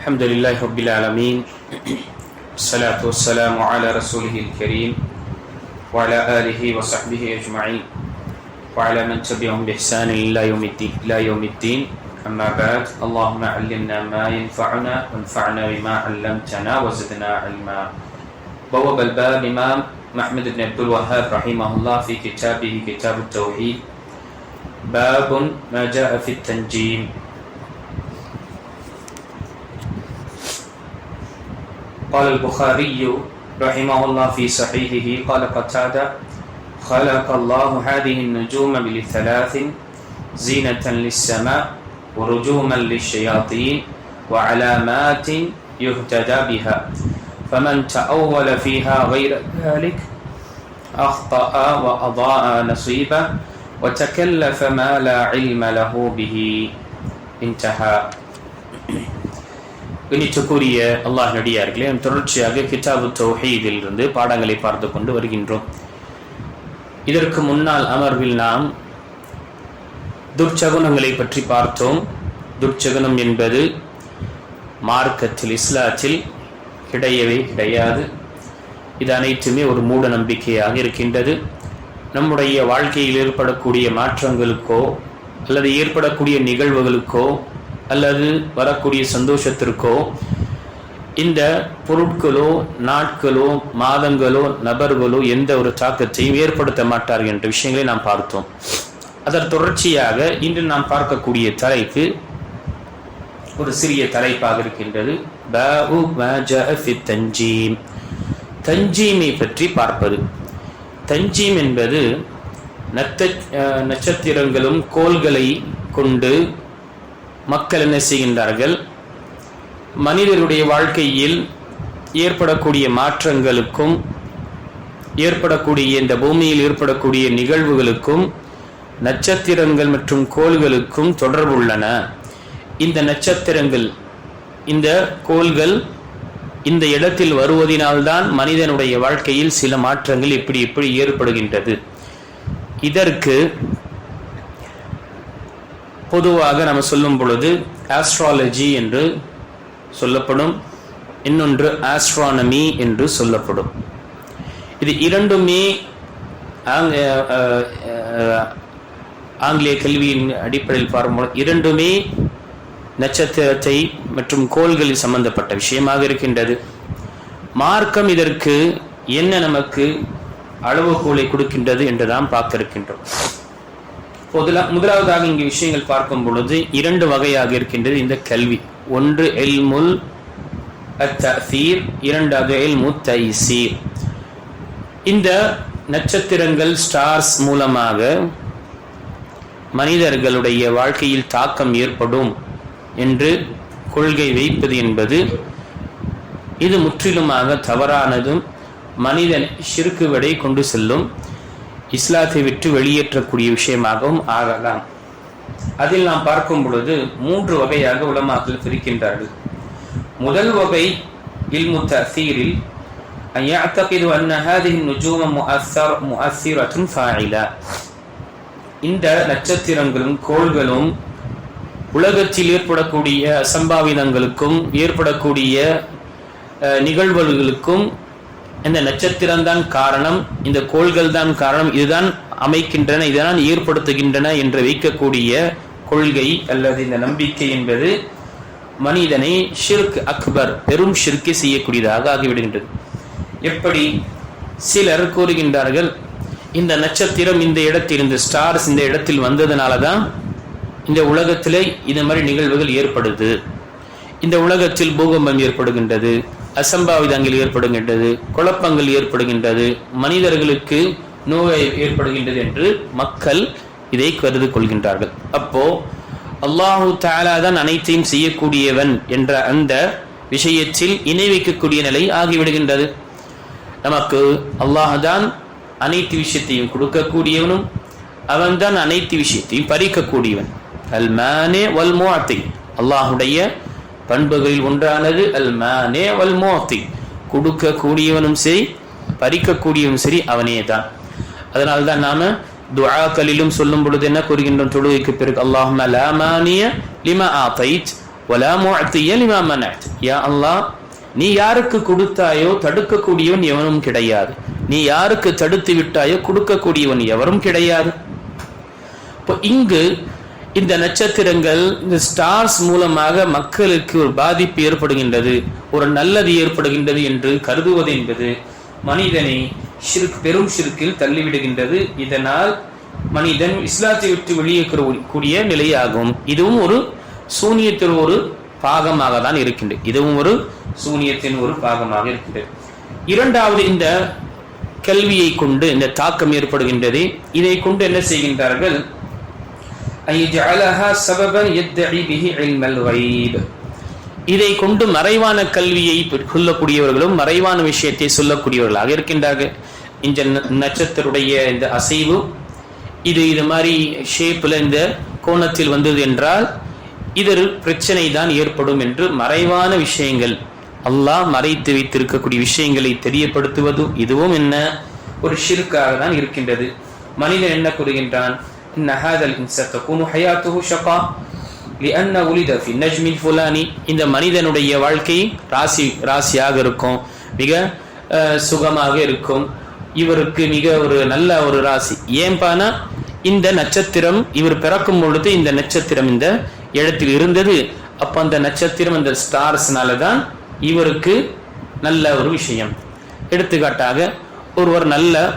الحمد لله رب العالمين. الصلاة والسلام على رسوله الكريم وعلى آله وصحبه أجمعين. وعلى من تبعهم بإحسان إلى يوم الدين إلى يوم الدين. أما بعد اللهم علمنا ما ينفعنا وانفعنا بما علمتنا وزدنا علما. بواب الباب الإمام محمد بن عبد الوهاب رحمه الله في كتابه كتاب التوحيد. باب ما جاء في التنجيم. قال البخاري رحمه الله في صحيحه قال قتادة خلق الله هذه النجوم لثلاث زينة للسماء ورجوما للشياطين وعلامات يهتدى بها فمن تأول فيها غير ذلك أخطأ وأضاء نصيبه وتكلف ما لا علم له به. انتهى. இனிச்சுக்குரிய அல்லாஹ் நடிகார்களே நாம் தொடர்ச்சியாக கிதாபு தௌஹீதில் இருந்து பாடங்களை பார்த்து கொண்டு வருகின்றோம். இதற்கு முன்னால் அமர்வில் நாம் துர்ச்சகுனங்களை பற்றி பார்த்தோம். துர்ச்சகுனம் என்பது மார்க்கத்தில் இஸ்லாத்தில் கிடையவே கிடையாது. இது அனைத்துமே ஒரு மூட நம்பிக்கையாக இருக்கின்றது. நம்முடைய வாழ்க்கையில் ஏற்படக்கூடிய மாற்றங்களுக்கோ அல்லது ஏற்படக்கூடிய நிகழ்வுகளுக்கோ அல்லது வரக்கூடிய சந்தோஷத்திற்கோ இந்த பொருட்களோ நாட்களோ மாதங்களோ நபர்களோ எந்த ஒரு தாக்கத்தையும் ஏற்படுத்த மாட்டார்கள் என்ற விஷயங்களை நாம் பார்த்தோம். அதன் தொடர்ச்சியாக இன்று நாம் பார்க்கக்கூடிய தலைப்பு ஒரு சிறிய தலைப்பாக இருக்கின்றது. தஞ்சீம். தஞ்சீமை பற்றி பார்ப்பது. தஞ்சீம் என்பது நத்த நட்சத்திரங்களும் கோள்களை கொண்டு மக்கள் என்ன செய்கின்றார்கள்? மனிதருடைய வாழ்க்கையில் ஏற்படக்கூடிய மாற்றங்களுக்கும் ஏற்படக்கூடிய இந்த பூமியில் ஏற்படக்கூடிய நிகழ்வுகளுக்கும் நட்சத்திரங்கள் மற்றும் கோள்களுக்கும் தொடர்புள்ளன இந்த நட்சத்திரங்கள் இந்த கோள்கள் இந்த இடத்தில் வருவதனால்தான் மனிதனுடைய வாழ்க்கையில் சில மாற்றங்கள் இப்படி இப்படி ஏற்படுகின்றது. இதற்கு பொதுவாக நம்ம சொல்லும் பொழுது ஆஸ்ட்ராலஜி என்று சொல்லப்படும் இன்னொன்று ஆஸ்ட்ரானமி என்று சொல்லப்படும். இது இரண்டுமே ஆங்கிலேய கல்வியின் அடிப்படையில் பார்க்கும்போது இரண்டுமே நட்சத்திரத்தை மற்றும் கோள்களில் சம்பந்தப்பட்ட விஷயமாக இருக்கின்றது. மார்க்கம் இதற்கு என்ன நமக்கு அளவுகோலை கொடுக்கின்றது என்று நாம் பார்க்க இருக்கின்றோம் முதலாவதாக இங்கு விஷயங்கள் பார்க்கும் பொழுது இரண்டு வகையாக இருக்கின்றது இந்த கல்வி. ஒன்று எல்முல் அத்தீர் இரண்டாவது எல்மு தைசீர். இந்த நட்சத்திரங்கள் ஸ்டார்ஸ் மூலமாக மனிதர்களுடைய வாழ்க்கையில் தாக்கம் ஏற்படும் என்று கொள்கை வைப்பது என்பது இது முற்றிலுமாக தவறானதும் மனிதன் சிறுக்கு விடை கொண்டு செல்லும். இஸ்லாத்தை விட்டு வெளியேற்றக்கூடிய விஷயமாகவும் ஆகலாம் அதில் நாம் பார்க்கும் பொழுது மூன்று வகையாக உலமாக்கள் பிரிக்கின்றார்கள் முதல் வகை இல்மு தசீரில் يعتقد أن هذه النجوم مؤثر مؤثرة فاعلة இந்த நட்சத்திரங்களும் கோள்களும் உலகத்தில் ஏற்படக்கூடிய அசம்பாவிதங்களுக்கும் ஏற்படக்கூடிய நிகழ்வுகளுக்கும் இந்த நட்சத்திரம் தான் காரணம் இந்த கோள்கள் தான் காரணம் இதுதான் அமைக்கின்றன இதுதான் ஏற்படுத்துகின்றன என்று வைக்கக்கூடிய கொள்கை அல்லது இந்த நம்பிக்கை என்பது மனிதனை ஷிர்க் அக்பர் பெரும் ஷிர்க்கை செய்யக்கூடியதாக ஆகிவிடுகின்றது. எப்படி? சிலர் கூறுகின்றார்கள் இந்த நட்சத்திரம் இந்த இடத்தில் இந்த ஸ்டார்ஸ் இந்த இடத்தில் வந்ததுனால தான் இந்த உலகத்திலே இந்த மாதிரி நிகழ்வுகள் ஏற்படுது. இந்த உலகத்தில் பூகம்பம் ஏற்படுகின்றது. அசம்பாவிதங்கள் ஏற்படுகின்றது குழப்பங்கள் ஏற்படுகின்றது மனிதர்களுக்கு நோய் ஏற்படுகின்றது என்று மக்கள் இதை கருது கொள்கின்றார்கள். அப்போ அல்லாஹு தாலா தான் அனைத்தையும் செய்யக்கூடியவன் என்ற அந்த விஷயத்தில் இணை வைக்கக்கூடிய நிலை ஆகிவிடுகின்றது. நமக்கு அல்லாஹான் அனைத்து விஷயத்தையும் கொடுக்கக்கூடியவனும் அவன்தான் அனைத்து விஷயத்தையும் பறிக்கக்கூடியவன். அல் மேனே வல் மோத்தை அல்லாஹுடைய பண்புகளில் ஒன்றானது அல் மானே வல் மோத்தி கொடுக்கக்கூடியவனும் சரி பறிக்கக்கூடியவனும் சரி அவனே தான் அதனால தான் நாம துஆக்களிலும் சொல்லும் பொழுது என்ன கூறுகின்றோம்? தொழுகைக்கு பிறகு அல்லாஹும்ம லா மானிய லிமா ஆதைத் வலா முஅத்திய லிமா மனஅத் யா அல்லாஹ் நீ யாருக்கு கொடுத்தாயோ தடுக்கக்கூடியவன் எவனும் கிடையாது. நீ யாருக்கு தடுத்து விட்டாயோ கொடுக்கக்கூடியவன் எவரும் கிடையாது. இப்போ இங்கு இந்த நட்சத்திரங்கள் இந்த ஸ்டார்ஸ் மூலமாக மக்களுக்கு ஒரு பாதிப்பு ஏற்படுகின்றது. ஒரு நல்லது ஏற்படுகின்றது என்று கருதுவது என்பது மனிதனை ஷிர்க் பெரும் ஷிர்கில் தள்ளிவிடுகின்றது. இதனால் மனிதன் இஸ்லாத்தை விட்டு வெளியே கூடிய நிலையாகும். இதுவும் ஒரு சூனியத்தின் ஒரு பாகமாக தான் இருக்கின்றது. இதுவும் ஒரு சூனியத்தின் ஒரு பாகமாக இருக்கின்றது. இரண்டாவது இந்த கல்வியை கொண்டு இந்த தாக்கம் ஏற்படுகின்றது. இதை கொண்டு என்ன செய்கின்றார்கள்? இதை கொண்டு மறைவான கல்வியை சொல்லக்கூடியவர்களும் மறைவான விஷயத்தை சொல்லக்கூடியவர்களாக இருக்கின்றார்கள். இந்த நட்சத்திரடைய இந்த அசைவு இது இது மாதிரி ஷேப்பில் இந்த கோணத்தில் வந்தது என்றால் இது பிரச்சனை தான் ஏற்படும் என்று மறைவான விஷயங்கள் அல்லாஹ் மறைத்து வைத்திருக்கக்கூடிய விஷயங்களை தெரியப்படுத்துவதும் இதுவும் என்ன? ஒரு ஷிற்காக தான் இருக்கின்றது. மனிதன் என்ன கூறுகின்றான்? இந்த மனிதனுடைய வாழ்க்கை ராசி ராசியாக இருக்கும். மிக சுகமாக இருக்கும். இவருக்கு மிக ஒரு நல்ல ஒரு ராசி. ஏன்பானா இந்த நட்சத்திரம் இவர் பிறக்கும் பொழுது இந்த நட்சத்திரம் இந்த இடத்தில் இருந்தது. அப்ப அந்த நட்சத்திரம் அந்த ஸ்டார்ஸ்னால தான் இவருக்கு நல்ல ஒரு விஷயம். எடுத்துக்காட்டாக ஒருவர் நல்ல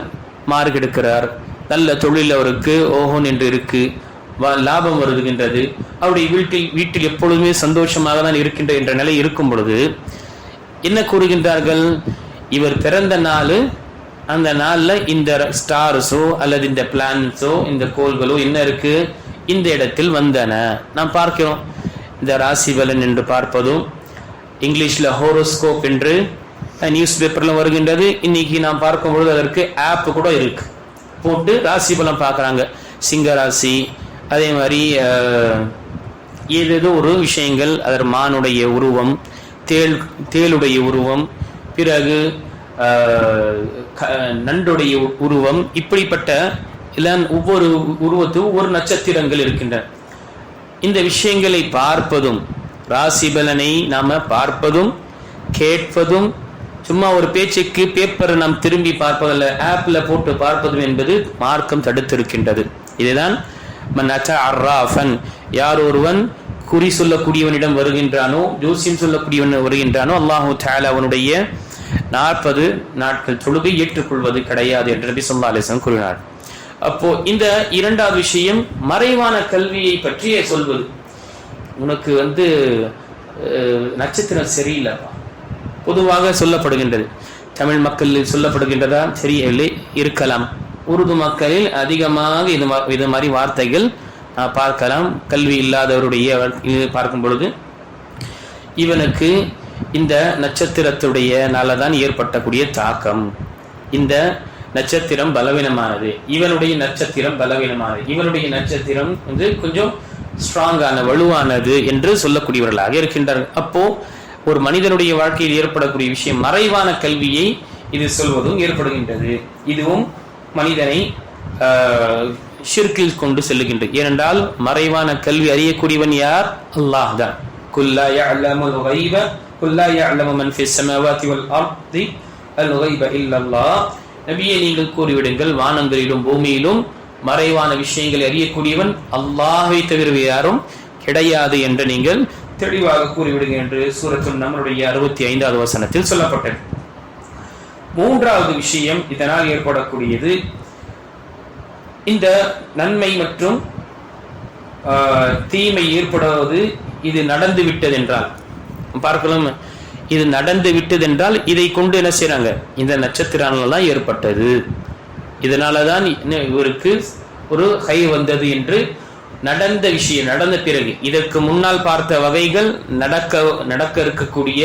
மார்க் எடுக்கிறார். நல்ல தொழில் அவருக்கு ஓஹோன் என்று இருக்கு. லாபம் வருகின்றது. அவருடைய வீட்டில் வீட்டில் எப்பொழுதுமே சந்தோஷமாக தான் இருக்கின்ற என்ற நிலை இருக்கும் பொழுது என்ன கூறுகின்றார்கள்? இவர் பிறந்த நாள் அந்த நாளில் இந்த ஸ்டார்ஸோ அல்லது இந்த பிளான்ஸோ இந்த கோள்களோ என்ன இருக்கு? இந்த இடத்தில் வந்தன. நாம் பார்க்கிறோம். இந்த ராசி பலன் என்று பார்ப்பதும் இங்கிலீஷில் ஹோரோஸ்கோப் என்று நியூஸ் பேப்பரில் வருகின்றது. இன்னைக்கு நாம் பார்க்கும் பொழுது அதற்கு ஆப் கூட இருக்கு. போட்டு ராசி பலம் பார்க்குறாங்க. சிங்க ராசி அதே மாதிரி ஏதேதோ ஒரு விஷயங்கள் அதர் மானுடைய உருவம் தேல் தேளுடைய உருவம் பிறகு நண்டுடைய உருவம் இப்படிப்பட்ட எல்லாம் ஒவ்வொரு உருவத்தும் ஒவ்வொரு நட்சத்திரங்கள் இருக்கின்றன. இந்த விஷயங்களை பார்ப்பதும் ராசிபலனை நாம பார்ப்பதும் கேட்பதும் சும்மா ஒரு பேச்சுக்கு பேப்பரை நாம் திரும்பி பார்ப்பதில்ல ஆப்ல போட்டு பார்ப்பதும் என்பது மார்க்கம் தடுத்திருக்கின்றது. இதுதான் யார் ஒருவன் குறி சொல்லக்கூடியவனிடம் வருகின்றானோ ஜோசியம் சொல்லக்கூடியவன் வருகின்றானோ அல்லாஹு தாலா அவனுடைய நாற்பது நாட்கள் தொழுகை ஏற்றுக்கொள்வது கிடையாது என்று நபி சொல்லா அலிசன் கூறினார். அப்போ இந்த இரண்டாவது விஷயம் மறைவான கல்வியை பற்றிய சொல்வது. உனக்கு வந்து நட்சத்திரம் சரியில்லைப்பா. பொதுவாக சொல்லப்படுகின்றது. தமிழ் மக்களில் சொல்லப்படுகின்றதா சரியில்லை இருக்கலாம். உருது மக்களில் அதிகமாக இது இது மாதிரி வார்த்தைகள் பார்க்கலாம். கல்வி இல்லாதவருடைய பார்க்கும் பொழுது இவனுக்கு இந்த நட்சத்திரத்துடைய நாளதான் ஏற்பட்டக்கூடிய தாக்கம். இந்த நட்சத்திரம் பலவீனமானது. இவனுடைய நட்சத்திரம் பலவீனமானது. இவனுடைய நட்சத்திரம் வந்து கொஞ்சம் ஸ்ட்ராங்கான வலுவானது என்று சொல்லக்கூடியவர்களாக இருக்கின்றார்கள். அப்போ ஒரு மனிதனுடைய வாழ்க்கையில் ஏற்படக்கூடிய விஷயம் மறைவான கல்வியை இது சொல்வதும் ஏற்படுகின்றது. இதுவும் மனிதனை ஷிர்கில் கொண்டு செல்லுகின்றது. ஏனென்றால் மறைவான கல்வி அறியக்கூடியவன் யார்? அல்லாஹ் தான். குல்லா யஅலமுல் கைப குல்லா யஅலமு மன் ஃபிஸ் ஸமாவாதி வல் அர்தி அல் கைப நபியே நீங்கள் கூறிவிடுங்கள் வானங்களிலும் பூமியிலும் மறைவான விஷயங்களை அறியக்கூடியவன் அல்லாஹை தவிர யாரும் கிடையாது என்று நீங்கள் தெளிவாக கூறிவிடுங்க என்று சூரத்தும் நம்மளுடைய அறுபத்தி ஐந்தாவது வசனத்தில் சொல்லப்பட்டது. மூன்றாவது விஷயம் இதனால் ஏற்படக்கூடியது. இந்த நன்மை மற்றும் தீமை ஏற்படுவது இது நடந்து விட்டது என்றால் பார்க்கலாம். இது நடந்து விட்டது என்றால் இதை கொண்டு என்ன செய்யறாங்க இந்த நட்சத்திரங்கள் தான் ஏற்பட்டது. இதனாலதான் இவருக்கு ஒரு கை வந்தது என்று நடந்த விஷயம் நடந்த பிறகு. இதற்கு முன்னால் பார்த்த வகைகள் நடக்க நடக்க இருக்கக்கூடிய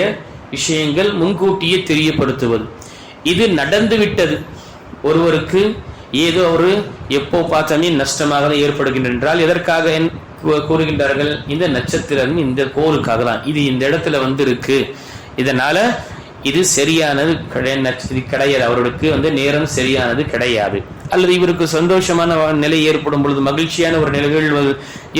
விஷயங்கள் முன்கூட்டியே தெரியப்படுத்துவது. இது நடந்து விட்டது. ஒருவருக்கு ஏதோ ஒரு எப்போ பார்த்தாலே நஷ்டமாக தான் ஏற்படுகின்ற என்றால் எதற்காக கூறுகின்றார்கள்? இந்த நட்சத்திரம் இந்த கோளுக்காக தான். இது இந்த இடத்துல வந்து இருக்கு இதனால இது சரியானது கிடையாது. அவர்களுக்கு வந்து நேரம் சரியானது கிடையாது. அல்லது இவருக்கு சந்தோஷமான நிலை ஏற்படும் பொழுது மகிழ்ச்சியான ஒரு நிலைகள்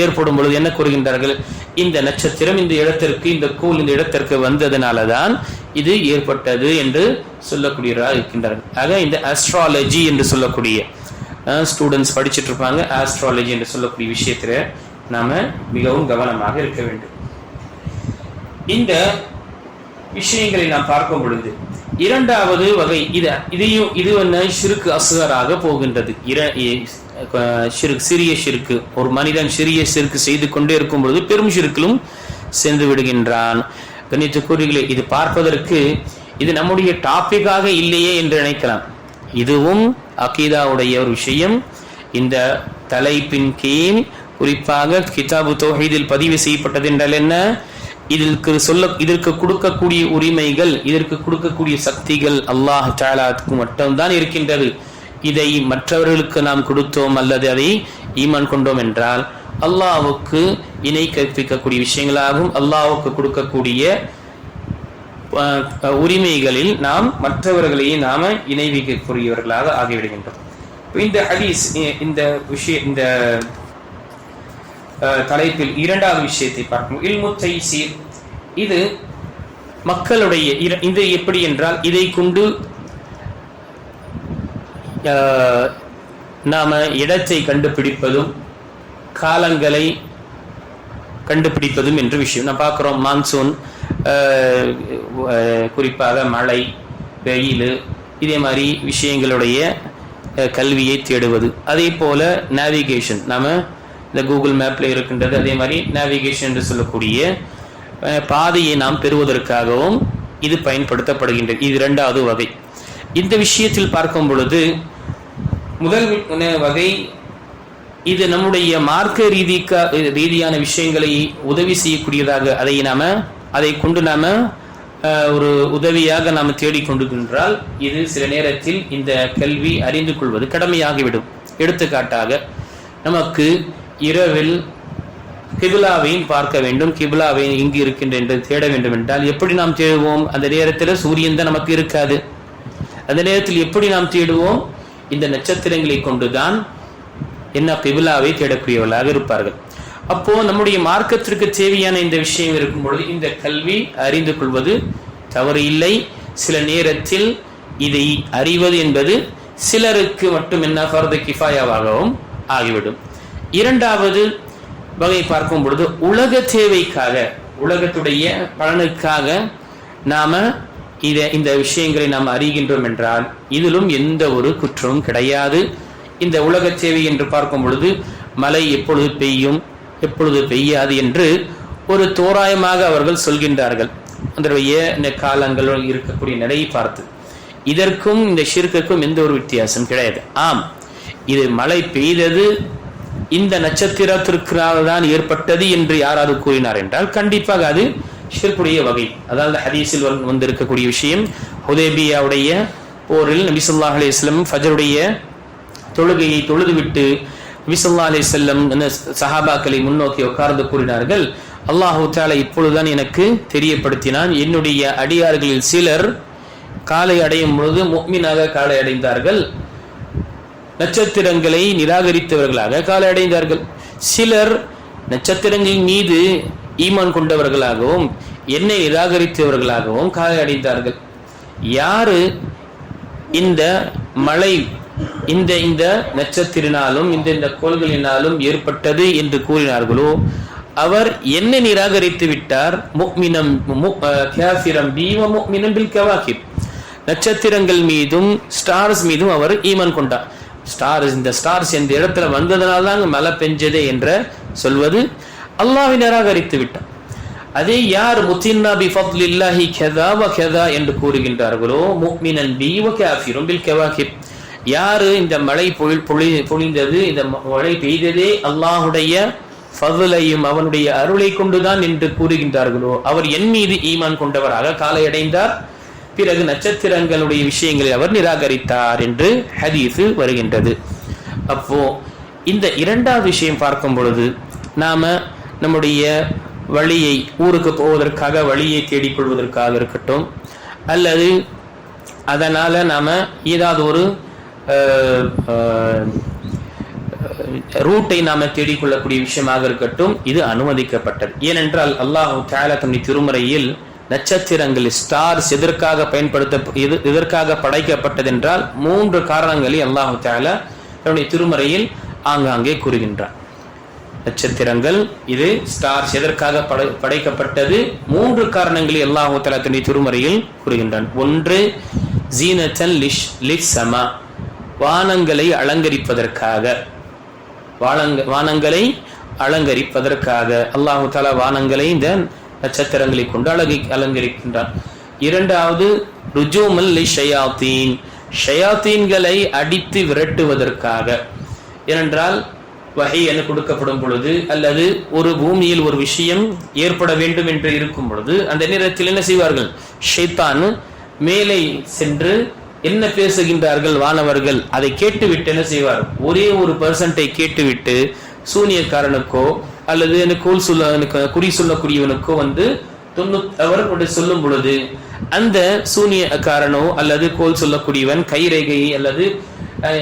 ஏற்படும் பொழுது என்ன கூறுகின்றார்கள்? இந்த நட்சத்திரம் இந்த இடத்திற்கு இந்த கோல் இந்த இடத்திற்கு வந்ததனால தான் இது ஏற்பட்டது என்று சொல்லக்கூடியவராக இருக்கின்றார்கள். ஆக இந்த ஆஸ்ட்ராலஜி என்று சொல்லக்கூடிய ஸ்டூடெண்ட்ஸ் படிச்சுட்டு இருப்பாங்க. ஆஸ்ட்ராலஜி என்று சொல்லக்கூடிய விஷயத்துல நாம மிகவும் கவனமாக இருக்க வேண்டும். இந்த விஷயங்களை நாம் பார்க்கும் பொழுது இரண்டாவது வகை இது இதையும் இது என்ன சிறுக்கு அசுகராக போகின்றது. சிறிய சிறுக்கு. ஒரு மனிதன் சிறிய சிறுக்கு செய்து கொண்டே இருக்கும் பொழுது பெரும் சிறுக்கிலும் சென்று விடுகின்றான். கணித்துக்குறிகளே இது பார்ப்பதற்கு இது நம்முடைய டாபிக்காக இல்லையே என்று நினைக்கலாம். இதுவும் அகீதாவுடைய ஒரு விஷயம். இந்த தலைப்பின் கீழ் குறிப்பாக கிதாபு தோஹீதில் பதிவு செய்யப்பட்டது என்றால் என்ன? இதற்கு சொல்ல இதற்கு கொடுக்கக்கூடிய உரிமைகள் இதற்கு கொடுக்கக்கூடிய சக்திகள் அல்லாஹ் தாலாத்துக்கு மட்டும்தான் இருக்கின்றது. இதை மற்றவர்களுக்கு நாம் கொடுத்தோம் அல்லது அதை ஈமான் கொண்டோம் என்றால் அல்லாவுக்கு இணை கற்பிக்கக்கூடிய விஷயங்களாகவும் அல்லாவுக்கு கொடுக்கக்கூடிய உரிமைகளில் நாம் மற்றவர்களையே நாம இணைவிக்கக்கூடியவர்களாக ஆகிவிடுகின்றோம். இந்த ஹதீஸ் இந்த விஷய இந்த தலைப்பில் இரண்டாவது விஷயத்தை பார்க்கணும். இல்மு தைசீர். இது மக்களுடைய இது எப்படி என்றால் இதை கொண்டு நாம் இடத்தை கண்டுபிடிப்பதும் காலங்களை கண்டுபிடிப்பதும் என்ற விஷயம். நான் பார்க்குறோம் மான்சூன் அஹ், குறிப்பாக மழை வெயில் இதே மாதிரி விஷயங்களுடைய கல்வியை தேடுவது. அதே போல நேவிகேஷன் நாம் இந்த கூகுள் மேப்பில் இருக்கின்றது அதே மாதிரி நேவிகேஷன் என்று சொல்லக்கூடிய பாதையை நாம் பெறுவதற்காகவும் இது பயன்படுத்தப்படுகின்றது இது இரண்டாவது வகை. இந்த விஷயத்தில் பார்க்கும் பொழுது முதல் வகை இது நம்முடைய மார்க்க ரீதிக்கா ரீதியான விஷயங்களை உதவி செய்யக்கூடியதாக அதை நாம அதை கொண்டு நாம ஒரு உதவியாக நாம தேடிக்கொண்டிருக்கின்றால் இது சில நேரத்தில் இந்த கல்வி அறிந்து கொள்வது கடமையாகிவிடும். எடுத்துக்காட்டாக நமக்கு இரவில் கிபிலாவையும் பார்க்க வேண்டும் கிபிலாவை இங்கு இருக்கின்ற தேட வேண்டும் என்றால் எப்படி நாம் தேடுவோம்? அந்த நேரத்தில் சூரியன் தான் நமக்கு இருக்காது. அந்த நேரத்தில் எப்படி நாம் தேடுவோம்? இந்த நட்சத்திரங்களை கொண்டுதான் என்ன கிபிலாவை தேடக்கூடியவர்களாக இருப்பார்கள். அப்போ நம்முடைய மார்க்கத்திற்கு தேவையான இந்த விஷயம் இருக்கும் பொழுது இந்த கல்வி அறிந்து கொள்வது தவறு இல்லை. சில நேரத்தில் இதை அறிவது என்பது சிலருக்கு மட்டும் என்ன ஃபர்து கிஃபாயாவாகவும் ஆகிவிடும். இரண்டாவது வகை பார்க்கும் பொழுது உலக தேவைக்காக உலகத்துடைய பலனுக்காக நாம இத இந்த விஷயங்களை நாம் அறிகின்றோம் என்றால் இதிலும் எந்த ஒரு குற்றமும் கிடையாது. இந்த உலக சேவை என்று பார்க்கும் பொழுது மழை எப்பொழுது பெய்யும் எப்பொழுது பெய்யாது என்று ஒரு தோராயமாக அவர்கள் சொல்கின்றார்கள். அதனுடைய இந்த காலங்கள் இருக்கக்கூடிய நிலையை பார்த்து. இதற்கும் இந்த ஷிர்க்குக்கும் எந்த ஒரு வித்தியாசம் கிடையாது. ஆம் இது மழை பெய்தது இந்த நட்சத்திரத்திற்காக தான் ஏற்பட்டது என்று யாராவது கூறினார் என்றால் கண்டிப்பாக அது ஷிற்குடைய வகை. அதாவது ஹதீஸில் வந்திருக்கக்கூடிய விஷயம் ஹுதேபியாவுடைய போரில் நபிசுல்லா அலி இஸ்லம் ஃபஜருடைய தொழுகையை தொழுதுவிட்டு நபிசுல்லா அலி செல்லம் சஹாபாக்களை முன்னோக்கி உட்கார்ந்து கூறினார்கள் அல்லாஹு தாலா இப்பொழுதுதான் எனக்கு தெரியப்படுத்தினான். என்னுடைய அடியார்களில் சிலர் காலை அடையும் பொழுது முக்மீனாக காலை அடைந்தார்கள். நட்சத்திரங்களை நிராகரித்தவர்களாக காலை அடைந்தார்கள் சிலர் நட்சத்திரங்களின் மீது ஈமான் கொண்டவர்களாகவும் என்னை நிராகரித்தவர்களாகவும் காலை அடைந்தார்கள் யாரு இந்த மழை இந்த இந்த நட்சத்திரினாலும் இந்த இந்த கோள்களினாலும் ஏற்பட்டது என்று கூறினார்களோ? அவர் என்னை நிராகரித்து விட்டார். முக்மினம் மு- நட்சத்திரங்கள் மீதும் ஸ்டார்ஸ் மீதும் அவர் ஈமான் கொண்டார். ஸ்டார்ஸ் இந்த ஸ்டார்ஸ் இந்த இடத்துல வந்ததுனால தான் மழை பெஞ்சதே என்ற சொல்வது அல்லாஹை நிராகரித்து விட்டார். அதே யார் முத்தின்னா பி ஃபத்லில்லாஹி கெதா வ கெதா என்று கூறுகின்றார்களோ முக்மினன் பி வ காஃபிரும் பில் கவாகிப். யாரு இந்த மழை பொழி பொழி பொழிந்தது இந்த மழை பெய்ததே அல்லாஹுடைய ஃபதுலையும் அவனுடைய அருளை கொண்டுதான் என்று கூறுகின்றார்களோ அவர் என் மீது ஈமான் கொண்டவராக காலையடைந்தார் பிறகு நட்சத்திரங்களுடைய விஷயங்களை அவர் நிராகரித்தார் என்று ஹதீஸு வருகின்றது. அப்போ இந்த இரண்டாவது விஷயம் பார்க்கும் பொழுது நாம நம்முடைய வழியை ஊருக்கு போவதற்காக வழியை தேடிக்கொள்வதற்காக இருக்கட்டும் அல்லது அதனால நாம ஏதாவது ஒரு ரூட்டை நாம தேடிக்கொள்ளக்கூடிய விஷயமாக இருக்கட்டும் இது அனுமதிக்கப்பட்டது. ஏனென்றால் அல்லாஹ் தாலா தன்னுடைய திருமறையில் நட்சத்திரங்கள் ஸ்டார்ஸ் எதற்காக பயன்படுத்த எது- எதற்காக படைக்கப்பட்டது என்றால் மூன்று காரணங்களை அல்லாஹு தாலா தன்னுடைய திருமறையில் ஆங்காங்கே கூறுகின்றான். நட்சத்திரங்கள் இது ஸ்டார்ஸ் எதற்காக படை- படைக்கப்பட்டது? மூன்று காரணங்களை அல்லாஹு தாலா தன்னுடைய திருமறையில் கூறுகின்றான். ஒன்று ஜீனத்தன் லிஷ் லிஷ் சமா வானங்களை அலங்கரிப்பதற்காக. வானங்களை அலங்கரிப்பதற்காக. அல்லாஹு தாலா வானங்களை இந்த நட்சத்திரங்களை கொண்டு அழகி அலங்கரிக்கின்றான். இரண்டாவது ருஜூமல் ஷயாத்தீன் ஷயாத்தீன்களை அடித்து விரட்டுவதற்காக. ஏனென்றால் வகை என கொடுக்கப்படும் பொழுது அல்லது ஒரு பூமியில் ஒரு விஷயம் ஏற்பட வேண்டும் என்று இருக்கும் பொழுது அந்த நேரத்தில் என்ன செய்வார்கள்? ஷைத்தான் மேலே சென்று என்ன பேசுகின்றார்கள் வானவர்கள்? அதை கேட்டுவிட்டு என்ன செய்வார்? ஒரே ஒரு பர்சன்டை கேட்டுவிட்டு சூனியக்காரனுக்கோ அல்லது எனக்கு கோல் சொல்ல எனக்கு குறி சொல்லக்கூடியவனுக்கோ வந்து தொண்ணூ சொல்லும் பொழுது அந்த சூனியக்காரனோ அல்லது கோல் சொல்லக்கூடியவன் கைரேகை அல்லது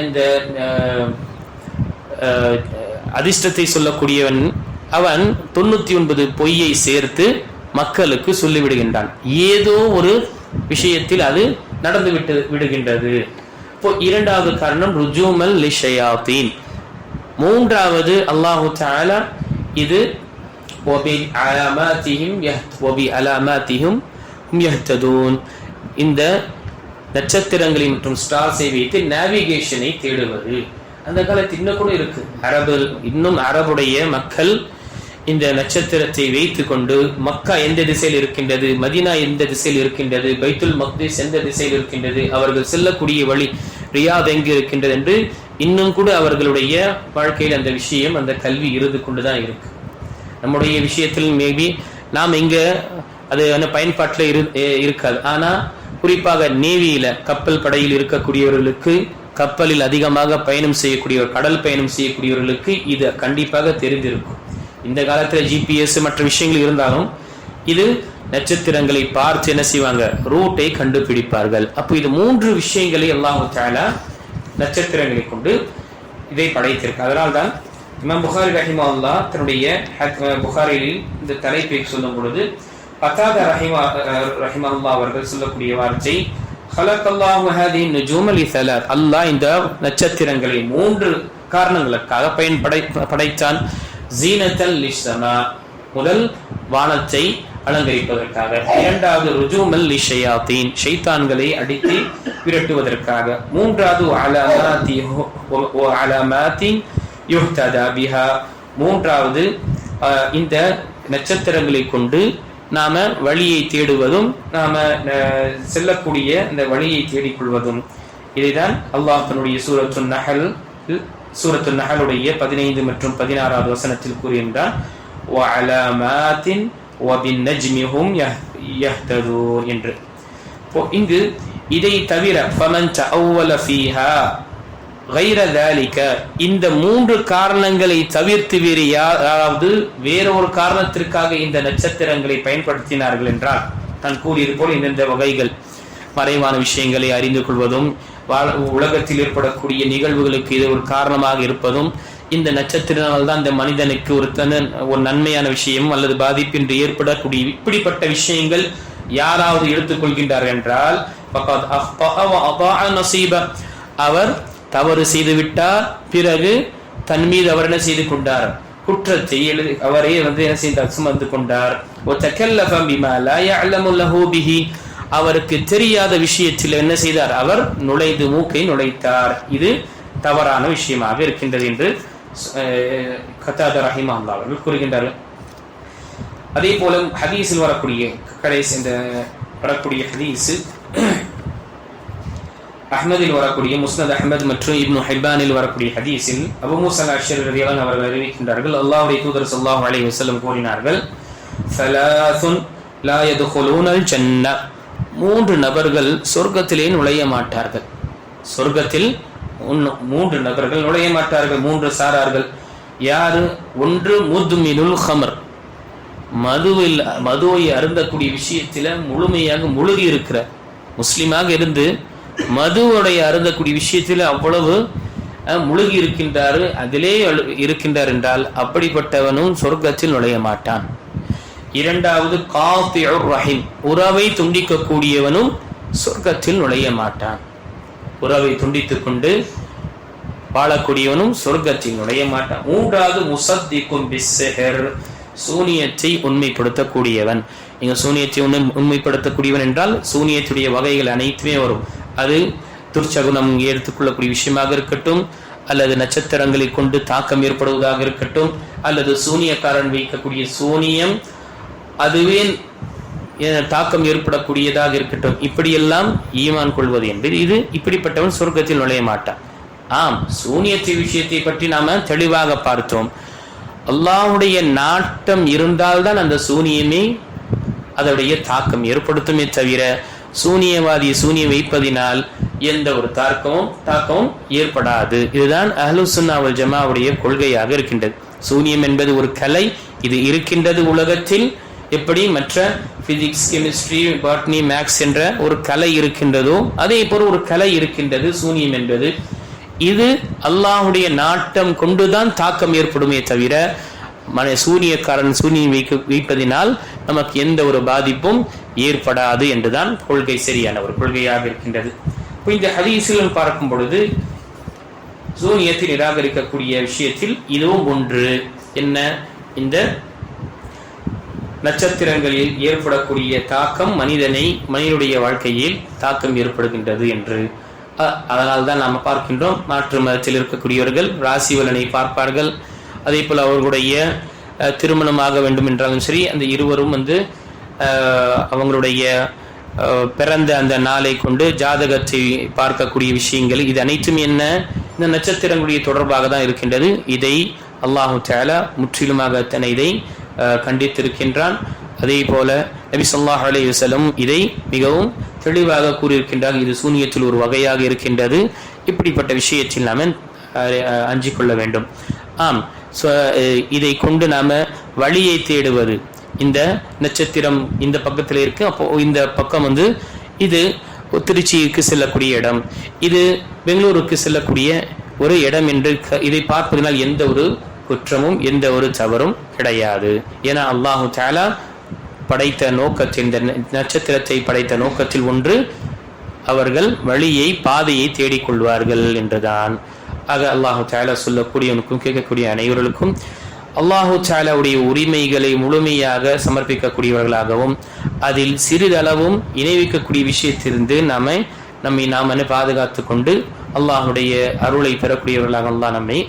இந்த அதிர்ஷ்டத்தை சொல்லக்கூடியவன் அவன் தொண்ணூத்தி ஒன்பது பொய்யை சேர்த்து மக்களுக்கு சொல்லிவிடுகின்றான். ஏதோ ஒரு விஷயத்தில் அது நடந்து விட்டு விடுகின்றது. இப்போ இரண்டாவது காரணம் ருஜூமல் லிஷயாத்தீன். மூன்றாவது அல்லாஹு தாலா இது இந்த நட்சத்திரங்களின் மற்றும் ஸ்டார்ஸை வைத்து நேவிகேஷனை தேடுவது. அந்த காலத்து இன்னும் கூட இருக்கு. அரபு இன்னும் அரபுடைய மக்கள் இந்த நட்சத்திரத்தை வைத்து கொண்டு மக்கா எந்த திசையில் இருக்கின்றது மதினா எந்த திசையில் இருக்கின்றது பைத்துல் மக்தீஸ் எந்த திசையில் இருக்கின்றது அவர்கள் செல்லக்கூடிய வழி ரியாத் எங்கு இருக்கின்றது என்று இன்னும் கூட அவர்களுடைய வாழ்க்கையில் அந்த விஷயம் அந்த கல்வி இருந்து கொண்டுதான் இருக்கு. நம்முடைய விஷயத்தில் மேபி நாம் இங்க அது வந்து பயன்பாட்டில் இரு இருக்காது. ஆனா குறிப்பாக நேவியில கப்பல் படையில் இருக்கக்கூடியவர்களுக்கு கப்பலில் அதிகமாக பயணம் செய்யக்கூடியவர் கடல் பயணம் செய்யக்கூடியவர்களுக்கு இது கண்டிப்பாக தெரிந்திருக்கும். இந்த காலத்தில் ஜிபிஎஸ் மற்ற விஷயங்கள் இருந்தாலும் இது நட்சத்திரங்களை பார்த்து என்ன செய்வாங்க? ரூட்டை கண்டுபிடிப்பார்கள். அப்போ இது மூன்று விஷயங்களை எல்லாம் தேவை நட்சத்திரங்களை கொண்டு இதை படைத்திருக்கு. அதனால்தான் இமாம் புகாரி ரஹிமா தன்னுடைய ஹத்- புகாரியில் இந்த தலைப்பை சொல்லும் பொழுது பத்தாத ரஹிமா ரஹிமா அல்லா அவர்கள் சொல்லக்கூடிய வார்த்தை அல்லாஹ் இந்த நட்சத்திரங்களை மூன்று காரணங்களுக்காக பயன்படை படைத்தான். ஜீனத்தல் முதல் வானத்தை அலங்கரிப்பதற்காக. இரண்டாவது ருஜூமல் லிஷயாத்தீன். ஷைத்தான்களை அடித்து விரட்டுவதற்காக. மூன்றாவது அலமாத்தி அலமாத்தின் யுஹ்ததா பிஹா. மூன்றாவது இந்த நட்சத்திரங்களை கொண்டு நாம வழியை தேடுவதும் நாம செல்லக்கூடிய இந்த வழியை தேடிக்கொள்வதும். இதைதான் அல்லாஹ் தன்னுடைய சூரத்து நகல் சூரத்து நகலுடைய பதினைந்து மற்றும் பதினாறாவது வசனத்தில் கூறுகின்றான். ஒபின் நஜ்மிஹும் யஹ்ததூன் என்று. இங்கு இதை தவிர ஃபமன் தஅவ்வல ஃபீஹா கைர இந்த மூன்று காரணங்களை தவிர்த்து வேறு யாராவது வேற ஒரு காரணத்திற்காக இந்த நட்சத்திரங்களை பயன்படுத்தினார்கள் என்றால் நான் கூறியது போல் இந்தந்த வகைகள் மறைவான விஷயங்களை அறிந்து கொள்வதும் உலகத்தில் ஏற்படக்கூடிய நிகழ்வுகளுக்கு இது ஒரு காரணமாக இருப்பதும் இந்த நட்சத்திரனால் தான் இந்த மனிதனுக்கு ஒரு தன ஒரு நன்மையான விஷயம் அல்லது பாதிப்பின்றி ஏற்படக்கூடிய இப்படிப்பட்ட விஷயங்கள் யாராவது எடுத்துக்கொள்கின்றார் என்றால் அவர் தவறு செய்து விட்டார் பிறகு தன் மீது அவர் என்ன செய்து கொண்டார்? குற்றத்தை எழுதி அவரே வந்து என்ன செய்தார்? சுமந்து கொண்டார். அவருக்கு தெரியாத விஷயத்தில் என்ன செய்தார்? அவர் நுழைந்து மூக்கை நுழைத்தார். இது தவறான விஷயமாக இருக்கின்றது என்று கத்தாத ரஹிமா அல்லா அவர்கள் கூறுகின்றார்கள் அதே போல ஹதீஸில் வரக்கூடிய கடைசி இந்த வரக்கூடிய ஹதீஸ் அஹ்மதில் வரக்கூடிய முஸ்னத் அஹமத் மற்றும் இப்னு ஹைபானில் வரக்கூடிய ஹதீஸில் அபு மூசல் அஷர் ரலியல்லாஹு அவர்கள் அறிவிக்கின்றார்கள் அல்லாவுடைய தூதர் சொல்லாஹ் அலி வசலம் கூறினார்கள் ஸலாசுன் லா யதுகுலூனல் ஜன்ன மூன்று நபர்கள் சொர்க்கத்திலே நுழைய மாட்டார்கள் சொர்க்கத்தில் மூன்று நபர்கள் நுழைய மாட்டார்கள் மூன்று சாரார்கள். யாரு? ஒன்று முதுமினுல் ஹமர் மதுவில் மதுவை அருந்தக்கூடிய விஷயத்தில் முழுமையாக முழுகி இருக்கிற முஸ்லீமாக இருந்து மதுவுடைய அருந்தக்கூடிய விஷயத்தில் அவ்வளவு அஹ், முழுகி இருக்கின்றாரு அதிலே அழு- இருக்கின்றார் என்றால் அப்படிப்பட்டவனும் சொர்க்கத்தில் நுழைய மாட்டான். இரண்டாவது காஃபி ரஹீம். உறவை துண்டிக்கக்கூடியவனும் சொர்க்கத்தில் நுழைய மாட்டான். உறவை துண்டித்துக் கொண்டு வாழக்கூடியவனும் சொர்க்கத்தில் நுழைய மாட்டான். மூன்றாவது முசத்திக்கும் பிஸ்ஸெஹர் சூனியத்தை உண்மைப்படுத்தக்கூடியவன். நீங்கள் சூனியத்தை உண்மை உண்மைப்படுத்தக்கூடியவன் என்றால் சூனியத்துடைய வகைகள் அனைத்துமே வரும். அது துர்ச்சகுணம் எடுத்துக்கொள்ளக்கூடிய விஷயமாக இருக்கட்டும் அல்லது நட்சத்திரங்களை கொண்டு தாக்கம் ஏற்படுவதாக இருக்கட்டும் அல்லது சூனியக்காரன் வைக்கக்கூடிய சூனியம் அதுவே தாக்கம் ஏற்படக்கூடியதாக இருக்கட்டும். இப்படியெல்லாம் ஈமான் கொள்வது என்பது இது இப்படிப்பட்டவன் சொர்க்கத்தில் நுழைய மாட்டான். ஆம் சூனியத்தை விஷயத்தை பற்றி நாம தெளிவாக பார்த்தோம். அல்லாஹுடைய நாட்டம் இருந்தால்தான் அந்த சூனியமே அதனுடைய தாக்கம் ஏற்படுத்துமே தவிர சூனியவாதியை சூனியம் வைப்பதினால் எந்த ஒரு தாக்கமும் தாக்கமும் ஏற்படாது. இதுதான் அஹலுசுன்னாவல் ஜமாவுடைய கொள்கையாக இருக்கின்றது. சூனியம் என்பது ஒரு கலை இது இருக்கின்றது உலகத்தில் எப்படி மற்ற பிசிக்ஸ் கெமிஸ்ட்ரி பாட்னி மேக்ஸ் என்ற ஒரு கலை இருக்கின்றதோ அதே போல ஒரு கலை இருக்கின்றது சூனியம் என்பது. இது அல்லாஹுடைய நாட்டம் கொண்டுதான் தாக்கம் ஏற்படுமே தவிர மன சூனியக்காரன் சூனியம் வைக்க வைப்பதினால் நமக்கு எந்த ஒரு பாதிப்பும் ஏற்படாது என்றுதான் கொள்கை சரியான ஒரு கொள்கையாக இருக்கின்றது. இப்போ இந்த ஹதீஸில் பார்க்கும் பொழுது சூனியத்தை நிராகரிக்கக்கூடிய விஷயத்தில் இதுவும் ஒன்று. என்ன? இந்த நட்சத்திரங்களில் ஏற்படக்கூடிய தாக்கம் மனிதனை மனிதனுடைய வாழ்க்கையில் தாக்கம் ஏற்படுகின்றது என்று. அதனால் தான் நாம் பார்க்கின்றோம். மாற்று மதத்தில் இருக்கக்கூடியவர்கள் ராசி பலனை பார்ப்பார்கள். அதே போல் அவர்களுடைய திருமணமாக வேண்டும் என்றாலும் சரி அந்த இருவரும் வந்து அவங்களுடைய பிறந்த அந்த நாளை கொண்டு ஜாதகத்தை பார்க்கக்கூடிய விஷயங்கள் இது அனைத்தும் என்ன? இந்த நட்சத்திரங்களுடைய தொடர்பாக தான் இருக்கின்றது. இதை அல்லாஹு தஆலா முற்றிலுமாக தன்னை இதை கண்டித்திருக்கின்றான். அதே போல நபி சொல்லாஹ் அலைஹி இதை மிகவும் தெளிவாக கூறியிருக்கின்றார். இது சூனியத்தில் ஒரு வகையாக இருக்கின்றது. இப்படிப்பட்ட விஷயத்தில் நாம அஞ்சு கொள்ள வேண்டும். ஆம். இதை கொண்டு நாம வழியை தேடுவது இந்த நட்சத்திரம் இந்த பக்கத்தில் இருக்கு. அப்போ இந்த பக்கம் வந்து இது திருச்சிக்கு செல்லக்கூடிய இடம். இது பெங்களூருக்கு செல்லக்கூடிய ஒரு இடம் என்று க- இதை பார்ப்பதனால் எந்த ஒரு குற்றமும் எந்த ஒரு தவறும் கிடையாது. ஏன்னா அல்லாஹு தாலா படைத்த நோக்கத்தில் இந்த ந- நட்சத்திரத்தை படைத்த நோக்கத்தில் ஒன்று அவர்கள் வழியை பாதையை தேடிக்கொள்வார்கள் என்றுதான். ஆக அல்லாஹு சாலா சொல்லக்கூடியவனுக்கும் கேட்கக்கூடிய அனைவர்களுக்கும் அல்லாஹு சாலாவுடைய உரிமைகளை முழுமையாக சமர்ப்பிக்கக்கூடியவர்களாகவும் அதில் சிறிதளவும் இணைவிக்கக்கூடிய விஷயத்திலிருந்து நாம நம்மை நாம் பாதுகாத்து கொண்டு அல்லாஹுடைய அருளை பெறக்கூடியவர்களாக அல்லாஹ் நம்மை